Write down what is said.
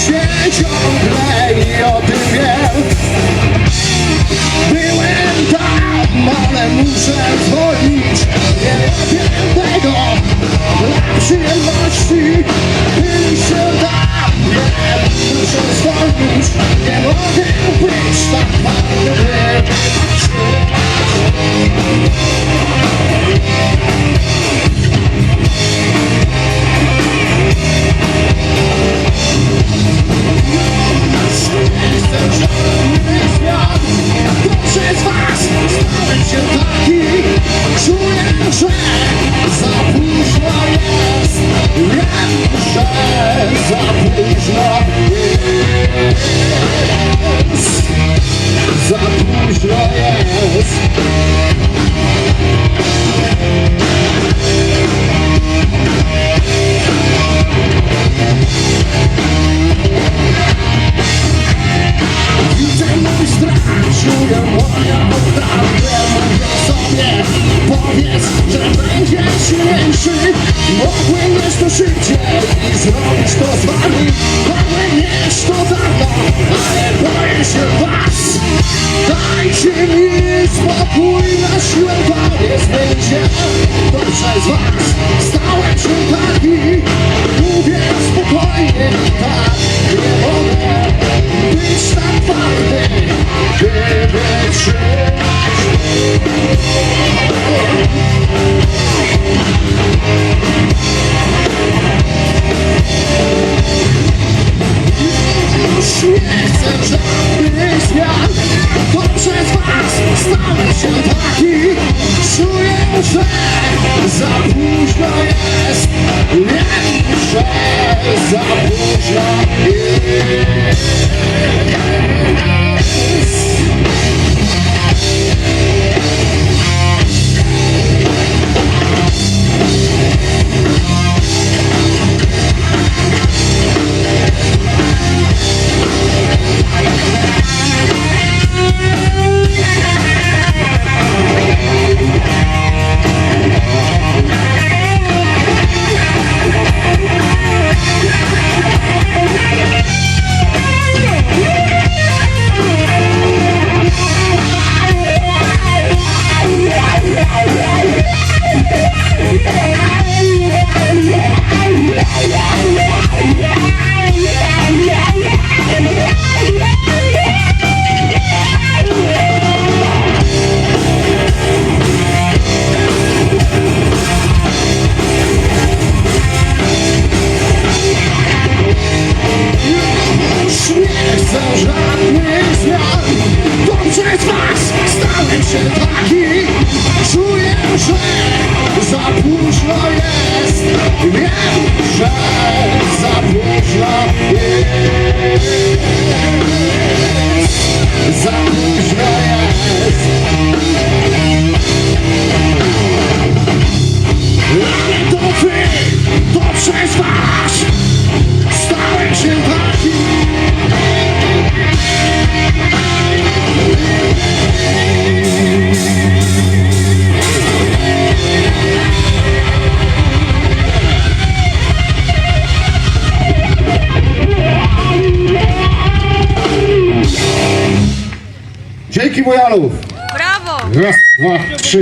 się ciągle Запружна єс, запружна єс powiedz, że będzie silniejszy Odpłyniesz to szybciej i zrobić to z wami Popłyniesz to dawno, ale boję się was Dajcie mi spokój na siłę, запозна. Za żadnych zmian. Was. Stałem się tak Wielki Bojanów! Brawo! Raz, dwa, trzy.